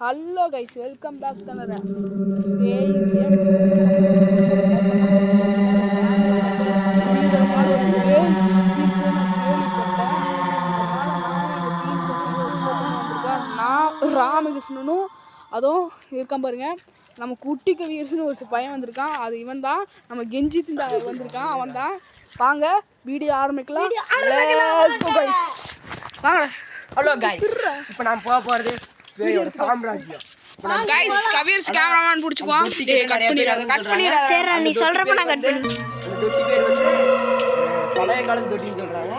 Hello guys welcome back தானே நான் ராமகிருஷ்ணனும் அதுவும் இருக்கான் பாருங்க. நம்ம குட்டி கவியரசுன்னு ஒரு பையன் வந்திருக்கான். அது இவன் தான். நம்ம கெஞ்சி திண்டா வந்திருக்கான். அவன் தான். வாங்க வீடியோ ஆரம்பிக்கலாம். வாங்க. ஹலோ கைஸ் இப்போ நான் போக போகிறது வேலையோட சாம்ராஜ்யம். கைஸ் கவியர்ஸ் கேமராமேன் பிடிச்சிக்குவான் டேய் கட் பண்ணிடாத கட் பண்ணிடாத. சரி நீ சொல்றப்ப நான் கட் பண்ணி அந்த தொட்டி பேர் வந்து அஹ், பழைய காலத்து தொட்டின்னு சொல்கிறாங்க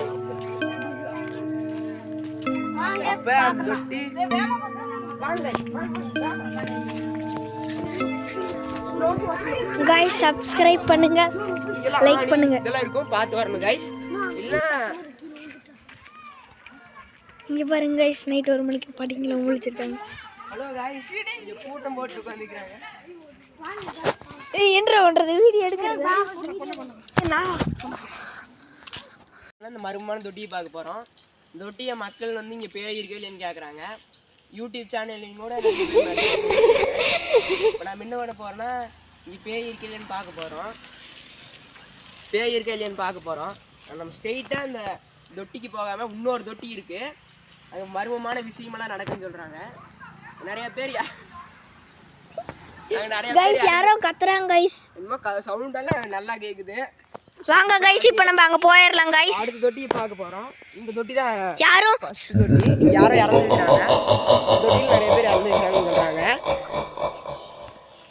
அப்போ அந்த தொட்டி கைஸ் சப்ஸ்கிரைப் பண்ணுங்க. லைக் பண்ணுங்க. இதெல்லாம் இருக்கும் பார்த்து வரணும் கைஸ் இல்லை இங்க பாருங்க கைஸ் நைட் ஒரு மணிக்கு படிக்கல முழிச்சிருக்காங்க ஹலோ கைஸ் இங்கே கூட்டம் போட்டு உட்காந்துக்கிறாங்க ஏய் என்ன பண்றது வீடியோ எடுக்கிறது. நான் இந்த மருமான தொட்டியை பார்க்க போகிறோம் இந்த தொட்டியை மக்கள் வந்து இங்கே பேய் இருக்கே இல்லைன்னு கேட்குறாங்க யூடியூப் சேனல்லையும் கூட இப்போ நான் என்ன பண்ண போகிறேன்னா இங்கே பேய் இருக்கே இல்லைன்னு பார்க்க போகிறோம் பேய் இருக்கா இல்லையான்னு பார்க்க போகிறோம் நம்ம ஸ்ட்ரெயிட்டாக இந்த தொட்டிக்கு போகாமல் இன்னொரு தொட்டி இருக்குது அது மர்மமான விஷயமெல்லாம் நடக்குன்னு சொல்கிறாங்க நிறைய பேர் கைஸ் யாரோ கத்துறாங்க கைஸ் என்னமோ க சவுண்டெல்லாம் நல்லா கேட்குது வாங்க கைஸ் இப்போ நம்ம அங்க போயிடலாம் கைஸ் அடுத்த தொட்டியை பார்க்க போகிறோம் இந்த தொட்டி தான் யாரும் ஃபர்ஸ்ட் தொட்டி. யாரோ இறந்துருக்காங்க தொட்டியில் நிறைய பேர் இறந்துருக்காங்கன்னு சொல்றாங்க.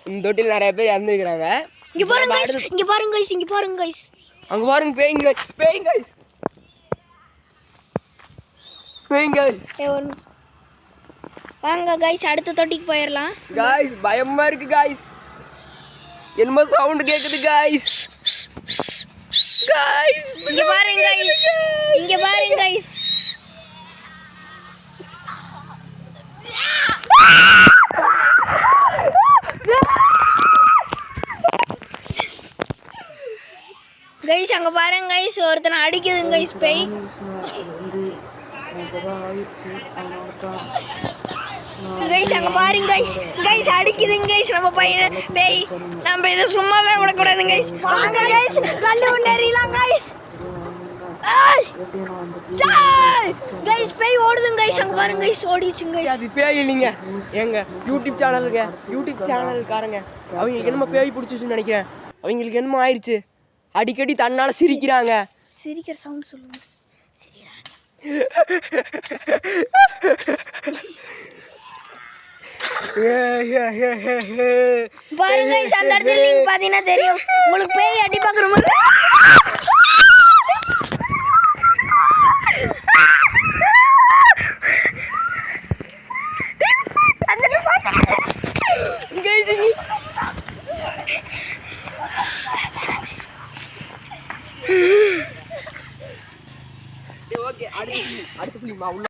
இந்த தொட்டியில் நிறைய பேர் இறந்துருக்காங்க இங்க பாருங்க கைஸ் இங்க பாருங்க கைஸ் இங்க பாருங்க கைஸ் அங்க பாருங்க பேய்ங்க பேய்ங்க பேய்ங்க நிமிஷம். வாங்க கைஸ் அடுத்த தொட்டிக்கு போயிடலாம் காய்ஸ் பயமா இருக்கு காய்ஸ் என்னமோ சவுண்ட் கேக்குது காய்ஸ் காய்ஸ் இங்க பாருங்க கைஸ் இங்க பாருங்க கைஸ் கைஸ் அங்க பாருங்க கைஸ் ஒருத்தனை அடிக்குதுங்க கைஸ் பேய். கைஸ் அங்க பாருங்க கைஸ் கைஸ் அடிக்குதுங்க கைஸ் நம்ம பையன் பேய் நம்ம இதை சும்மாவே விடக்கூடாது கைஸ் வாங்க கைஸ் கல்லு முன்னேறிலாம் கைஸ் கைஸ் பேய் ஓடுதுங்க கைஸ் அங்க பாருங்க கைஸ் ஓடிச்சுங்க கைஸ் அது பேய் இல்லைங்க எங்க யூடியூப் சேனலுங்க யூடியூப் சேனல்காரங்க அவங்களுக்கு என்னமோ பேய் பிடிச்சிச்சுன்னு நினைக்கிறேன் அவங்களுக்கு என்னமோ ஆயிடுச்சு அடிக்கடி தன்னால சிரிக்கிறாங்க சிரிக்கிற சவுண்ட் சொல்லுங்க பாருங்க அந்த இடத்துல நீங்க பாத்தீங்கன்னா தெரியும். உங்களுக்கு பேய் அடி பாக்குற மாதிரி. animal